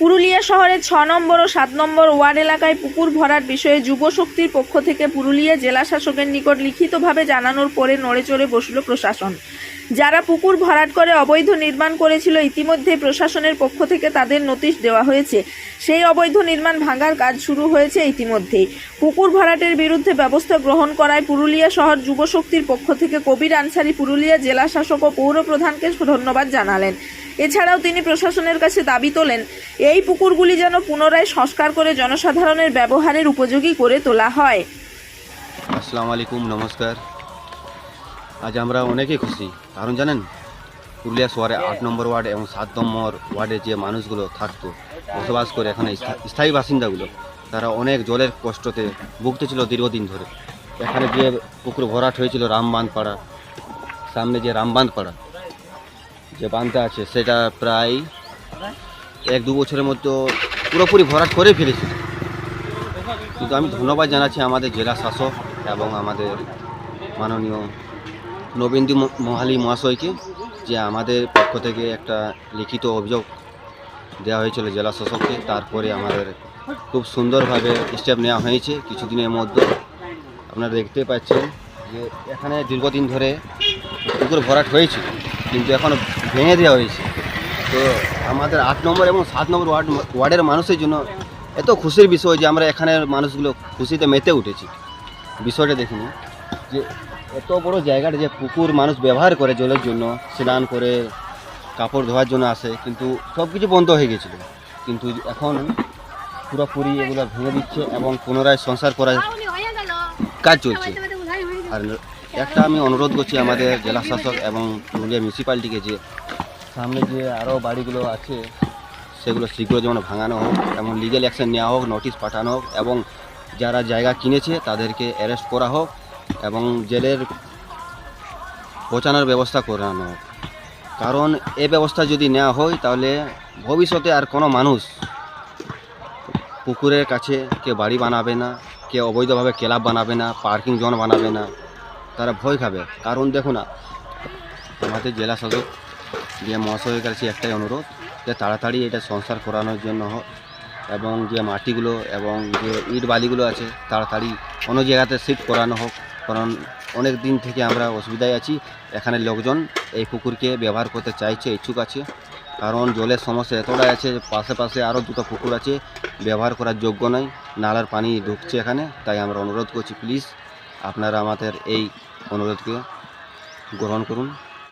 পুরুলিয়া শহরের ছ নম্বর ও সাত নম্বর ওয়ার্ড এলাকায় পুকুর ভরাট বিষয়ে যুব শক্তির পক্ষ থেকে পুরুলিয়া জেলা শাসকের নিকট লিখিতভাবে জানানোর পরে নড়ে চড়ে বসল প্রশাসন। যারা পুকুর ভরাট করে অবৈধ নির্মাণ করেছিল, ইতিমধ্যে প্রশাসনের পক্ষ থেকে তাদের নোটিশ দেওয়া হয়েছে। সেই অবৈধ নির্মাণ ভাঙার কাজ শুরু হয়েছে ইতিমধ্যেই। পুকুর ভরাটের বিরুদ্ধে ব্যবস্থা গ্রহণ করায় পুরুলিয়া শহর যুব শক্তির পক্ষ থেকে কবির আনসারি পুরুলিয়া জেলা শাসক ও পৌর প্রধানকে ধন্যবাদ জানালেন। এছাড়াও তিনি প্রশাসনের কাছে দাবি তোলেন, এই পুকুরগুলি যেন পুনরায় সংস্কার করে জনসাধারণের ব্যবহারের উপযোগী করে তোলা হয়। আসসালামু আলাইকুম, নমস্কার। আজ আমরা অনেকেই খুশি। কারণ জানেন, পুরুলিয়া শহরে আট নম্বর ওয়ার্ড এবং সাত নম্বর ওয়ার্ডে যে মানুষগুলো থাকতো, বসবাস করে এখানে স্থায়ী বাসিন্দাগুলো, তারা অনেক জলের কষ্টতে ভুগতেছিল দীর্ঘদিন ধরে। এখানে যে পুকুর ভরাট হয়েছিল রামবাঁধ পাড়া সামনে যে রামবাঁধ পাড়া যে বাঁধটা আছে, সেটা প্রায় এক দু বছরের মধ্যে পুরোপুরি ভরাট করে ফেলেছিল কিন্তু আমি ধন্যবাদ জানাচ্ছি আমাদের জেলা শাসক এবং আমাদের মাননীয় নবীন্দ্র ম- মহালি মহাশয়কে যে আমাদের পক্ষ থেকে একটা লিখিত অভিযোগ দেওয়া হয়েছিল জেলা শাসককে। তারপরে আমাদের খুব সুন্দরভাবে স্টেপ নেওয়া হয়েছে কিছুদিনের মধ্যে। আপনারা দেখতে পাচ্ছেন যে এখানে দীর্ঘদিন ধরে পুকুর ভরাট হয়েছিল। কিন্তু এখন ভেঙে দেওয়া হয়েছে। তো আমাদের আট নম্বর এবং সাত নম্বর ওয়ার্ড ওয়ার্ডের মানুষের জন্য এত খুশির বিষয় যে আমরা এখানের মানুষগুলো খুশিতে মেতে উঠেছি। বিষয়টা দেখিনি যে এত বড় জায়গাটা যে পুকুর মানুষ ব্যবহার করে জলের জন্য স্নান করে কাপড় ধোয়ার জন্য আসে কিন্তু সব কিছু বন্ধ হয়ে গেছিল। কিন্তু এখন পুরোপুরি এগুলো ভেঙে দিচ্ছে এবং পুনরায় সংসার করার কাজ চলছে। আর একটা আমি অনুরোধ করছি আমাদের জেলা শাসক এবং পুরুলিয়া মিউনিসিপ্যালিটিকে যে সামনে যে আরও বাড়িগুলো আছে, সেগুলো শীঘ্র যেমন ভাঙানো হোক এবং লিগেল অ্যাকশন নেওয়া হোক নোটিশ পাঠানো হোক এবং যারা জায়গা কিনেছে তাদেরকে অ্যারেস্ট করা হোক এবং জেলের পৌঁছানোর ব্যবস্থা করানো হোক। কারণ এ ব্যবস্থা যদি নেওয়া হয় তাহলে ভবিষ্যতে আর কোনো মানুষ পুকুরের কাছে কেউ বাড়ি বানাবে না, কেউ অবৈধভাবে ক্লাব বানাবে না, পার্কিং জোন বানাবে না। তারা ভয় খাবে। কারণ দেখো না, আমাদের জেলা শাসক যে মহাশয়ের কাছে একটাই অনুরোধ, যে তাড়াতাড়ি এটা সংস্কার করানোর জন্য হোক এবং যে মাটিগুলো এবং যে ইট বালিগুলো আছে, তাড়াতাড়ি অন্য জায়গাতে শিফট করানো হোক। কারণ অনেক দিন থেকে আমরা অসুবিধায় আছি। এখানে লোকজন এই পুকুরকে ব্যবহার করতে চাইছে, ইচ্ছুক আছে। কারণ জলের সমস্যা এতটাই আছে যে পাশে পাশে আরও দুটো পুকুর আছে, ব্যবহার করার যোগ্য নয়। নালার পানি ঢুকছে এখানে, তাই আমরা অনুরোধ করছি প্লিজ আপনারা আমাদের এই অনুরোধকে গ্রহণ করুন।